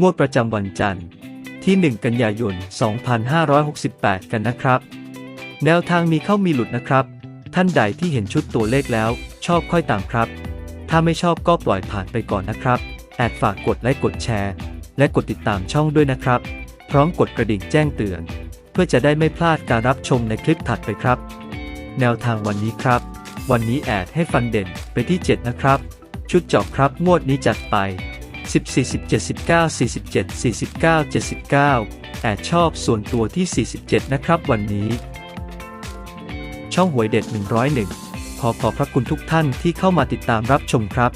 งวดประจำวันจันทร์ที่ 1 กันยายน 2568 กันนะครับ แนวทางมีเข้ามีหลุดนะครับ ท่านใดที่เห็นชุดตัวเลขแล้ว ชอบค่อยตามครับ ถ้าไม่ชอบก็ปล่อยผ่านไปก่อนนะครับ แอดฝากกดไลค์กดแชร์ และกดติดตามช่องด้วยนะครับ พร้อมกดกระดิ่งแจ้งเตือน เพื่อจะได้ไม่พลาดการรับชมในคลิปถัดไปครับ แนวทางวันนี้ครับ วันนี้แอดให้ฟันเด่นไปที่ 7 นะครับ ชุดเจาะครับงวดนี้จัดไป 14 17 19 47 49 79 แต่ชอบส่วนตัวที่ 47 นะครับวันนี้ ช่องหวยเด็ด 101 ขอขอบพระคุณทุกท่านที่เข้ามาติดตามรับชมครับ